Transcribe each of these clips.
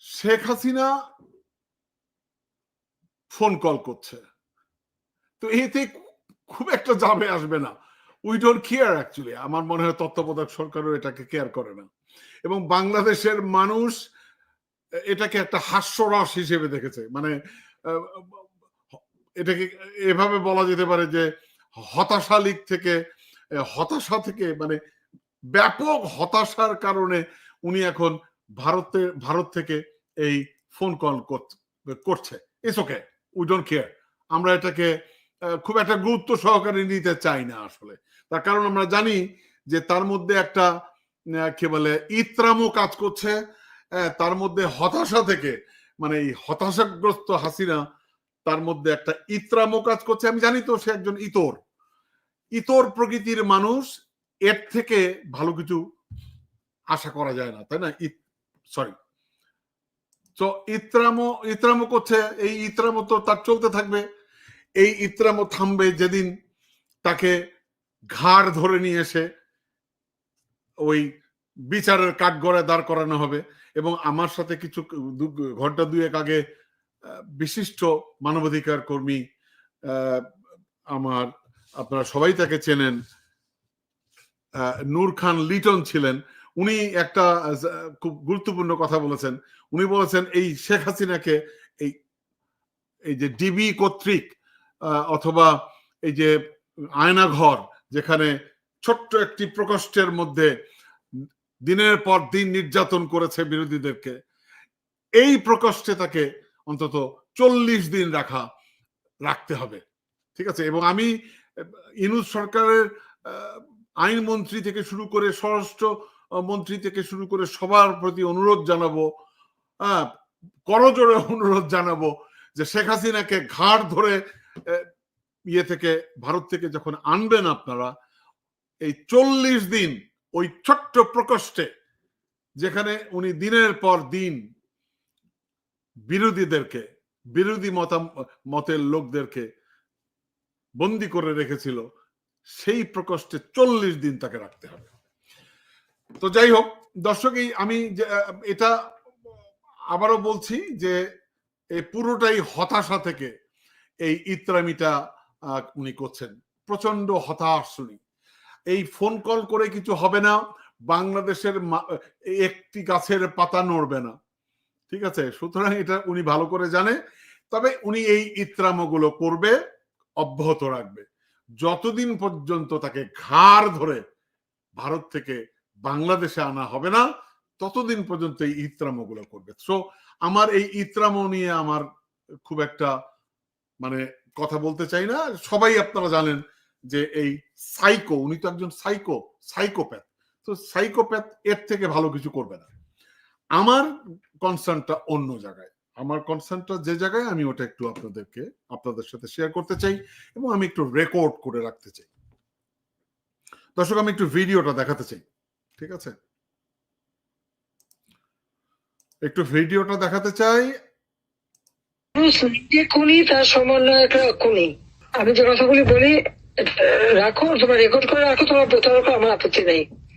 Sheikh Hasina phone call করছে। তো এতে খুব একটা যাবে আসবে না। উই ডোন্ট কেয়ার অ্যাকচুয়ালি আমার মনে হয় তত্ত্বাবধায়ক সরকারও এটাকে কেয়ার করে না। এবং বাংলাদেশের মানুষ এটাকে একটা হাস্যরস হিসেবে দেখেছে। মানে এটাকে এভাবে বলা যেতে পারে যে হতাশা থেকে হতাশা থেকে মানে ব্যাপক হতাশার কারণে উনি এখন ভারতে, ভারত থেকে এই ফোন কল করছে। It's okay we don't care আমরা এটাকে খুব একটা গুরুত্ব সহকারে নিতে চাই না আসলে। তার কারণ আমরা জানি যে তার মধ্যে একটা কি বলে, ইত্রামও কাজ করছে। তার মধ্যে হতাশা থেকে মানে এই হতাশাগ্রস্ত হাসিনা, তার মধ্যে একটা ইত্রামও কাজ করছে। আমি জানি তো সে একজন ইতর। ইতর প্রকৃতির মানুষ, এর থেকে ভালো কিছু আশা করা যায় না, তাই না? সরি তো ইত্রামো ইত্রামো করছে, এই ইত্রামো তো তার চলতে থাকবে। এই ইত্রামো থামবে যেদিন তাকে ঘাড় ধরে নিয়ে এসে ওই বিচারের কাঠগড়ায় দাঁড় করানো হবে এবং আমার সাথে কিছু ঘণ্টা দুয়েক আগে বিশিষ্ট মানবাধিকার কর্মী আমার, আপনারা সবাই তাকে চেনেন নূর খান লিটন ছিলেন। উনি একটা খুব গুরুত্বপূর্ণ কথা বলেছেন। উনি বলেছেন, এই শেখ হাসিনাকে এই এই যে ডিবি কর্তৃক অথবা এই যে আয়নাঘর, যেখানে ছোট্ট একটি প্রকোষ্ঠের মধ্যে দিনের পর দিন নির্যাতন করেছে বিরোধীদেরকে, এই প্রকোষ্ঠে তাকে অন্তত চল্লিশ দিন রাখা, রাখতে হবে। ঠিক আছে? এবং আমি ইনুজ সরকারের আইনমন্ত্রী থেকে শুরু করে স্বরাষ্ট্র মন্ত্রী থেকে শুরু করে সবার প্রতি অনুরোধ জানাব হ্যাঁ করজোড়ে অনুরোধ জানাব যে শেখ হাসিনাকে ঘাড় ধরে ইয়ে থেকে, ভারত থেকে যখন আনবেন আপনারা, এই চল্লিশ দিন ওই ছোট্ট প্রকোষ্ঠে, যেখানে উনি দিনের পর দিন বিরোধীদেরকে, বিরোধী মতাম, মতের লোকদেরকে বন্দি করে রেখেছিল, সেই প্রকোষ্ঠে চল্লিশ দিন তাকে রাখতে হবে। তো যাই হোক, দর্শক, এই আমি এটা আবারও বলছি যে, এই পুরোটাই হতাশা থেকে এই ইত্রামিটা উনি করছেন। প্রচণ্ড হতাশ উনি। এই ফোন কল করে কিছু হবে না, বাংলাদেশের একটি গাছের পাতা নড়বে না। ঠিক আছে? সুতরাং এটা উনি ভালো করে জানে। তবে উনি এই ইত্রামগুলো করবে, অব্যাহত রাখবে। যতদিন পর্যন্ত তাকে ঘাড় ধরে ভারত থেকে বাংলাদেশে আনা হবে না, ততদিন পর্যন্ত এই ইত্রামগুলো করবে। সো আমার এই ইত্রামো নিয়ে আমার খুব একটা মানে কথা বলতে চাই না। সবাই আপনারা জানেন যে এই সাইকো উনি তো একজন সাইকো সাইকোপ্যাথ তো সাইকোপ্যাথ এর থেকে ভালো কিছু করবে না। আমার কনসার্নটা অন্য জায়গায়। আমার কনসার্নটা যে জায়গায় আমি ওটা একটু আপনাদেরকে, আপনাদের সাথে শেয়ার করতে চাই এবং আমি একটু রেকর্ড করে রাখতে চাই। দর্শক, আমি একটু ভিডিওটা দেখাতে চাই। ঠিক আছে? একটু ভিডিওটা দেখাতে চাই। যে খুনি, তার সমন্বয়করা খুনি। আমি যে কথাগুলি বলি রাখো, তোমার রেকর্ড করে রাখো, তোমার প্রতারক আমার আপত্তি নেই।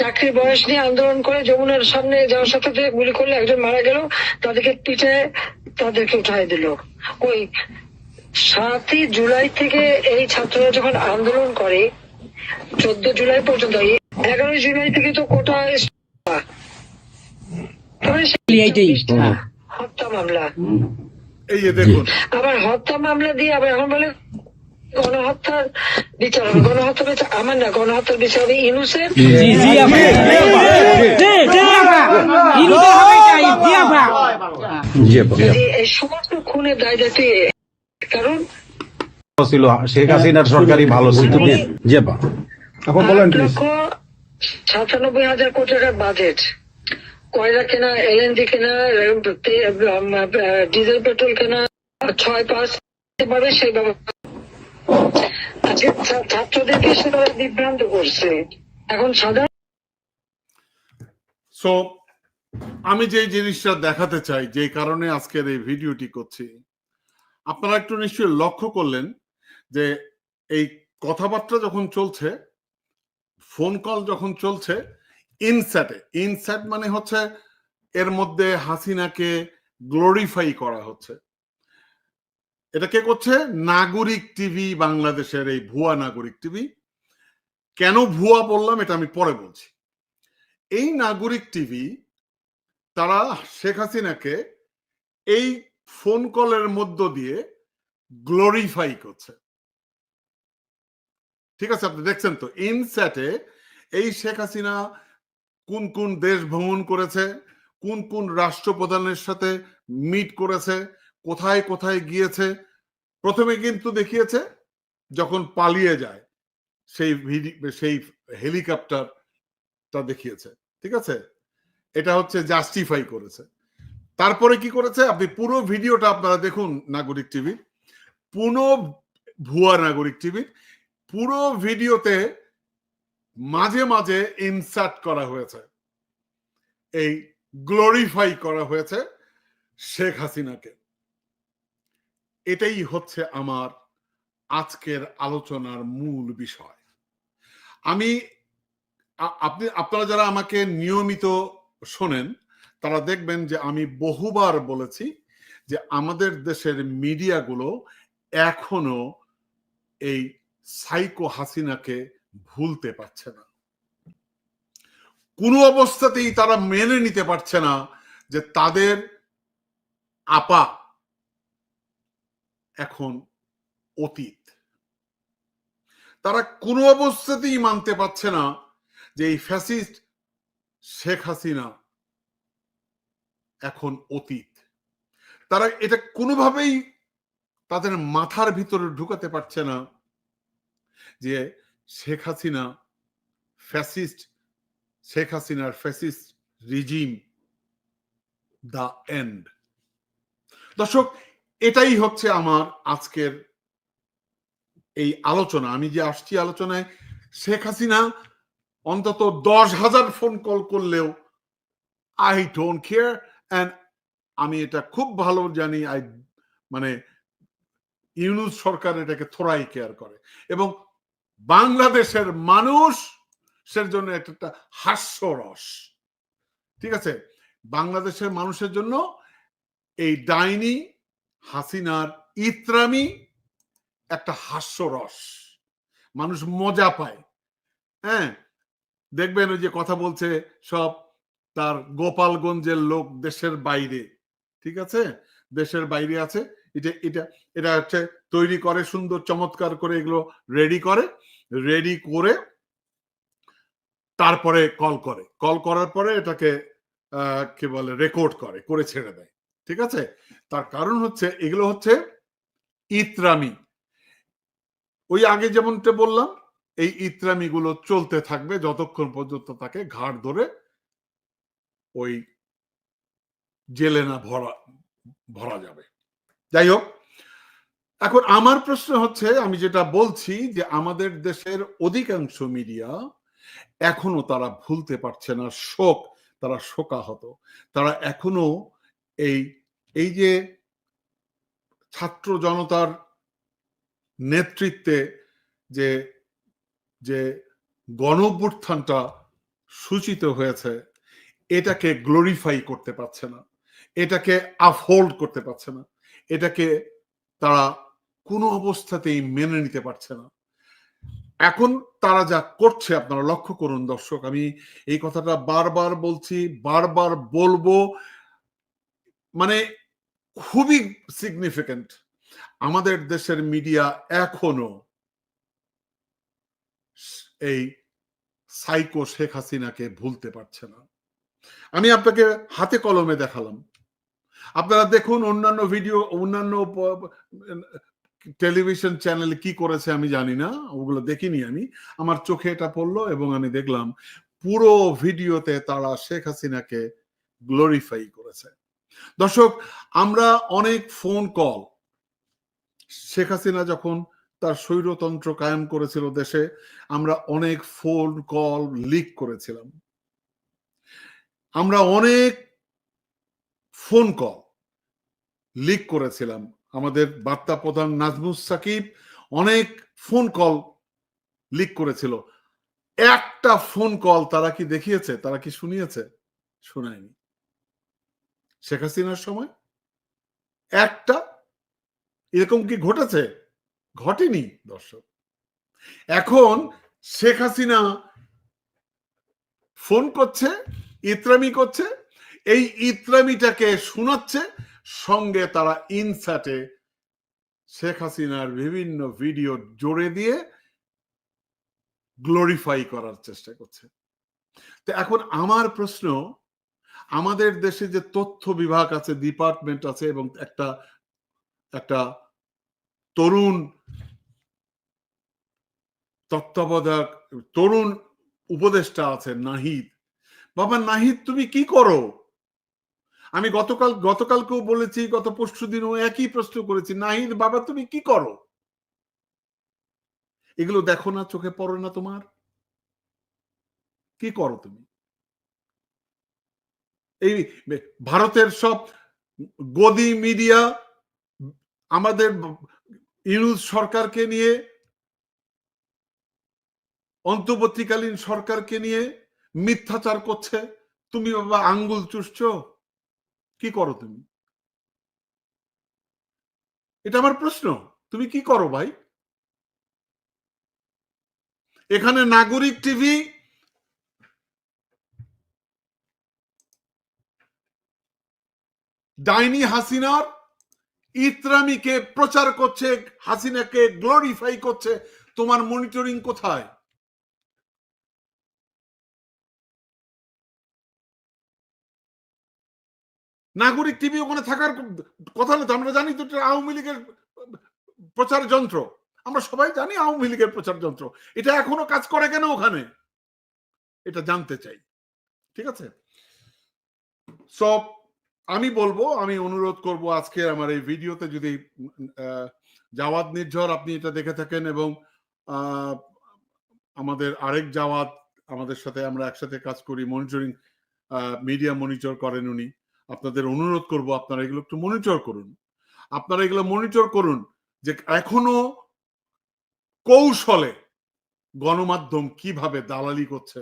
চাকরির বয়স নিয়ে আন্দোলন করে যমুনার সামনে যাওয়ার সাথে সাথে গুলি করলে একজন মারা গেল তাদেরকে পিঠে তাদেরকে উঠাই দিল। ওই সাতই জুলাই থেকে এই ছাত্ররা যখন আন্দোলন করে চোদ্দ জুলাই পর্যন্ত এগারোই জুলাই থেকে তো কোটা হত্যা মামলা। এই যে দেখুন। আবার হত্যা মামলা দিয়ে আবার এখন বলে গণহত্যার বিচার হবে গণহত্যার বিচার আমার না গণহত্যার বিচার হবে ইনুসের সমস্ত খুনের দায় দায়িত্ব কারণ ছিল শেখ হাসিনার সরকারি ভালো ছিল জি আপা আট লক্ষ সাতানব্বই হাজার কোটি টাকার বাজেট কয়লা কেনা এলএনজি কেনা ডিজেল পেট্রোল কেনা ছয় পাঁচ পারে সেই ব্যবস্থা সাধারণ সো আমি যে জিনিসটা দেখাতে চাই যে কারণে আজকের এই ভিডিওটি করছি, আপনারা একটু নিশ্চয়ই লক্ষ্য করলেন যে এই কথাবার্তা যখন চলছে, ফোন কল যখন চলছে, ইনস্যাটে ইনস্যাট মানে হচ্ছে এর মধ্যে হাসিনাকে গ্লোরিফাই করা হচ্ছে। এটা কে করছে? নাগরিক টিভি বাংলাদেশের এই ভুয়া নাগরিক টিভি। কেন ভুয়া বললাম এটা আমি পরে বলছি। এই নাগরিক টিভি, তারা শেখ হাসিনাকে এই ফোন কলের মধ্য দিয়ে গ্লোরিফাই করছে। ঠিক আছে, আপনি দেখছেন তো ইনস্যাটে এই শেখ হাসিনা কোন কোন দেশ ভ্রমণ করেছে, কোন কোন রাষ্ট্রপ্রধানের সাথে মিট করেছে কোথায় কোথায় গিয়েছে? প্রথমে কিন্তু দেখিয়েছে যখন পালিয়ে যায়, সেই সেই হেলিকপ্টারটা দেখিয়েছে, ঠিক আছে? এটা হচ্ছে জাস্টিফাই করেছে। তারপরে কি করেছে? আপনি পুরো ভিডিওটা আপনারা দেখুন নাগরিক টিভি পুরো ভুয়া নাগরিক টিভি, পুরো ভিডিওতে মাঝে মাঝে ইনসার্ট করা হয়েছে। এই গ্লোরিফাই করা হয়েছে শেখ হাসিনাকে। এটাই হচ্ছে আমার আজকের আলোচনার মূল বিষয়। আমি আপনি, আপনারা যারা আমাকে নিয়মিত শোনেন, তারা দেখবেন যে আমি বহুবার বলেছি যে আমাদের দেশের মিডিয়াগুলো এখনও এই সাইকো হাসিনাকে ভুলতে পারছে না। কোনো অবস্থাতেই তারা মেনে নিতে পারছে না যে তাদের আপা এখন অতীত। তারা কোনো অবস্থাতেই মানতে পারছে না যে এই ফ্যাসিস্ট শেখ হাসিনা এখন অতীত। তারা এটা কোনোভাবেই তাদের মাথার ভিতরে ঢুকাতে পারছে না যে শেখ হাসিনা ফ্যাসিস্ট, শেখ হাসিনার ফ্যাসিস্ট রিজিম দা এন্ড। দর্শক এটাই হচ্ছে আমার আজকের এই আলোচনা। আমি যে আসছি আলোচনায়, শেখ হাসিনা অন্তত দশ হাজার ফোন কল করলেও আই ডোন্ট কেয়ার অ্যান্ড আমি এটা খুব ভালো জানি আই মানে ইউনুস সরকার এটাকে থোড়াই কেয়ার করে। এবং বাংলাদেশের মানুষ সের জন্য একটা হাস্যরস। ঠিক আছে? বাংলাদেশের মানুষের জন্য এই ডাইনি হাসিনার ইত্রামি একটা হাস্যরস মানুষ মজা পায়। হ্যাঁ দেখবেন ওই যে কথা বলছে সব তার গোপালগঞ্জের লোক দেশের বাইরে। ঠিক আছে? দেশের বাইরে আছে। এটা এটা এটা হচ্ছে তৈরি করে সুন্দর চমৎকার করে এগুলো রেডি করে রেডি করে তারপরে কল করে। কল করার পরে এটাকে কি বলে রেকর্ড করে করে ছেড়ে দেয়। ঠিক আছে? তার কারণ হচ্ছে, এগুলো হচ্ছে ইত্রামি। ওই আগে যেমনটা বললাম, এই ইত্রামি গুলো চলতে থাকবে যতক্ষণ পর্যন্ত তাকে ঘাড় ধরে ওই জেলে না ভরা ভরা যাবে। যাই হোক, এখন আমার প্রশ্ন হচ্ছে, আমি যেটা বলছি যে আমাদের দেশের অধিকাংশ মিডিয়া এখনও তারা ভুলতে পারছে না, শোক, তারা শোকাহত। তারা এখনও এই এই যে ছাত্র জনতার নেতৃত্বে যে যে গণঅভ্যুত্থানটা সূচিত হয়েছে, এটাকে গ্লোরিফাই করতে পারছে না, এটাকে আফহোল্ড করতে পারছে না, এটাকে তারা কোনো অবস্থাতেই মেনে নিতে পারছে না। এখন তারা যা করছে আপনারা লক্ষ্য করুন দর্শক, আমি এই কথাটা বারবার বলছি, বারবার বলব মানে খুবই সিগনিফিক্যান্ট আমাদের দেশের মিডিয়া এখনও এই সাইকো শেখ হাসিনাকে ভুলতে পারছে না। আমি আপনাকে হাতে কলমে দেখালাম। আপনারা দেখুন অন্যান্য ভিডিও অন্যান্য টেলিভিশন চ্যানেল কি করেছে আমি জানি না, ওগুলো দেখিনি আমি। আমার চোখে এটা পড়ল এবং আমি দেখলাম পুরো ভিডিওতে তারা শেখ হাসিনাকে গ্লোরিফাই করেছে। দর্শক, আমরা অনেক ফোন কল শেখ হাসিনা যখন তার স্বৈরতন্ত্র কায়েম করেছিল দেশে, আমরা অনেক ফোন কল লিক করেছিলাম। আমরা অনেক ফোন কল লিক করেছিলাম। আমাদের বার্তা প্রধান নাজমুস সাকিব অনেক ফোন কল লিক করেছিল। একটা ফোন কল তারা কি দেখিয়েছে? তারা কি শুনিয়েছে? শোনায়নি। শেখ হাসিনার সময়? একটা? এরকম কি ঘটেছে? ঘটেনি, দর্শক। এখন শেখ হাসিনা ফোন করছে, ইত্রামি করছে, এই ইত্রামিটাকে শোনাচ্ছে, সঙ্গে তারা ইনসাটে শেখ হাসিনার বিভিন্ন ভিডিও জোরে দিয়ে গ্লোরিফাই করার চেষ্টা করছে। তো এখন আমার প্রশ্ন আমাদের দেশে যে তথ্য বিভাগ আছে ডিপার্টমেন্ট আছে এবং একটা একটা তরুণ তত্ত্বাবধায়ক, তরুণ উপদেষ্টা আছে নাহিদ। বাবা নাহিদ, তুমি কি করো? আমি গতকাল, গতকালকেও বলেছি, গত পরশু দিনও একই প্রশ্ন করেছি, নাহিদ, বাবা, তুমি কি করো? এগুলো দেখো না, চোখে পড়ো না তোমার। কি করো তুমি? এই ভারতের সব গদি মিডিয়া, আমাদের ইউনুস সরকারকে নিয়ে, অন্তর্বর্তীকালীন সরকারকে নিয়ে মিথ্যাচার করছে। তুমি বাবা আঙ্গুল চুষছ? কি করো তুমি? এটা আমার প্রশ্ন। তুমি কি করো ভাই? এখানে নাগরিক টিভি ডাইনি হাসিনার ইত্রামিকে প্রচার করছে, হাসিনাকে গ্লোরিফাই করছে, তোমার মনিটরিং কোথায়? নাগরিক টিভি ওখানে থাকার কথা না আমরা জানি তো আওয়ামী লীগের প্রচার যন্ত্র। আমরা সবাই জানি আওয়ামী লীগের প্রচার যন্ত্র। এটা এখনও কাজ করে কেন ওখানে? এটা জানতে চাই। ঠিক আছে? সব আমি বলব আমি অনুরোধ করব আজকে আমার এই ভিডিওতে যদি আহ, জাওয়াদ নির্ঝর আপনি এটা দেখে থাকেন এবং আমাদের আরেক জাওয়াদ আমাদের সাথে আমরা একসাথে কাজ করি মনিটরিং মিডিয়া মনিটর করেন উনি। আপনাদের অনুরোধ করব আপনারা এগুলো একটু মনিটর করুন। আপনারা এগুলো মনিটর করুন যে এখনও কৌশলে গণমাধ্যম কীভাবে দালালি করছে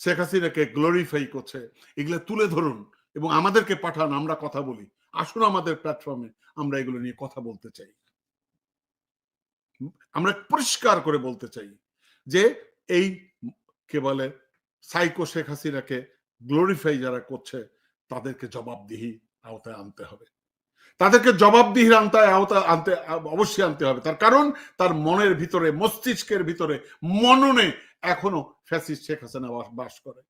শেখ হাসিনাকে গ্লোরিফাই করছে এগুলো তুলে ধরুন। এবং আমাদেরকে পাঠান, আমরা কথা বলি। আসুন আমাদের প্ল্যাটফর্মে আমরা এগুলো নিয়ে কথা বলতে চাই। আমরা পরিষ্কার করে বলতে চাই যে এই কে বলে সাইকো শেখ হাসিনাকে গ্লোরিফাই যারা করছে, তাদেরকে জবাবদিহি আওতায় আনতে হবে। তাদেরকে জবাবদিহির আওতায় আওতায় আনতে, অবশ্যই আনতে হবে। তার কারণ, তার মনের ভিতরে, মস্তিষ্কের ভিতরে মননে এখনও ফ্যাসিস্ট শেখ হাসিনা বাস করে।